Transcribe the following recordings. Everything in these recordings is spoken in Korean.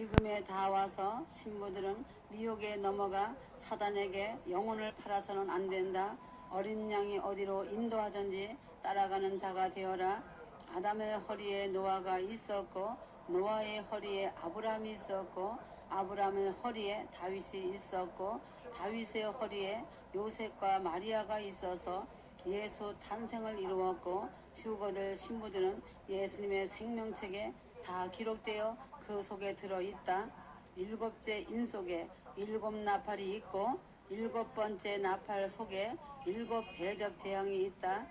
지금에 다 와서 신부들은 미혹에 넘어가 사단에게 영혼을 팔아서는 안 된다. 어린 양이 어디로 인도하든지 따라가는 자가 되어라. 아담의 허리에 노아가 있었고 노아의 허리에 아브라함이 있었고 아브라함의 허리에 다윗이 있었고 다윗의 허리에 요셉과 마리아가 있어서 예수 탄생을 이루었고 휴거들 신부들은 예수님의 생명책에 다 기록되어 그 속에 들어 있다. 일곱째 인 속에 일곱 나팔이 있고 일곱 번째 나팔 속에 일곱 대접 재앙이 있다.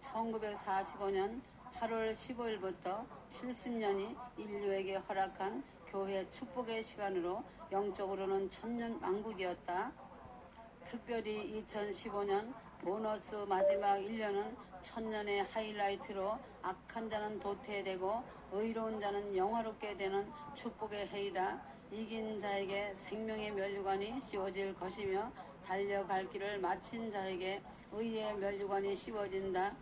1945년 8월 15일부터 70년이 인류에게 허락한 교회 축복의 시간으로 영적으로는 천년 왕국이었다. 특별히 2015년 보너스 마지막 1년은 천년의 하이라이트로 악한 자는 도태되고 의로운 자는 영화롭게 되는 축복의 해이다. 이긴 자에게 생명의 면류관이 씌워질 것이며 달려갈 길을 마친 자에게 의의 면류관이 씌워진다.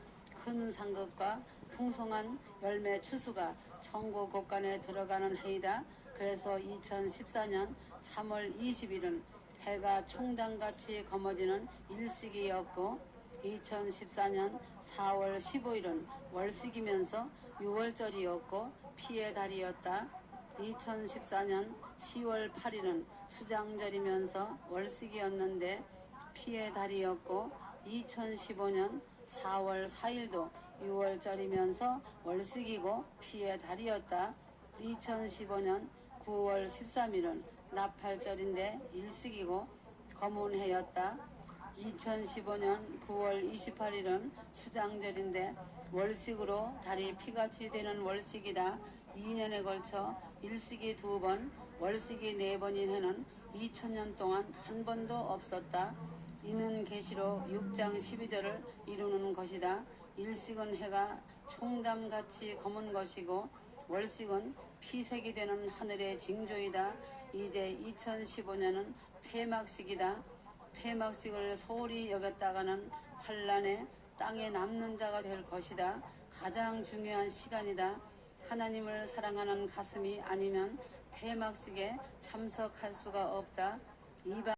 큰 상급과 풍성한 열매 추수가 천국 곳간에 들어가는 해이다. 그래서 2014년 3월 20일은 해가 총당같이 검어지는 일식이었고 2014년 4월 15일은 월식이면서 6월절이었고 피의 달이었다. 2014년 10월 8일은 수장절이면서 월식이었는데 피의 달이었고 2015년 4월 4일도 6월절이면서 월식이고 피의 달이었다. 2015년 9월 13일은 나팔절인데 일식이고 검은 해였다. 2015년 9월 28일은 수장절인데 월식으로 달이 피같이 되는 월식이다. 2년에 걸쳐 일식이 두 번, 월식이 네 번인 해는 2000년 동안 한 번도 없었다. 이는 계시록 6장 12절을 이루는 것이다. 일식은 해가 총담같이 검은 것이고 월식은 피색이 되는 하늘의 징조이다. 이제 2015년은 폐막식이다. 폐막식을 소홀히 여겼다가는 환란에 땅에 남는 자가 될 것이다. 가장 중요한 시간이다. 하나님을 사랑하는 가슴이 아니면 폐막식에 참석할 수가 없다. 이방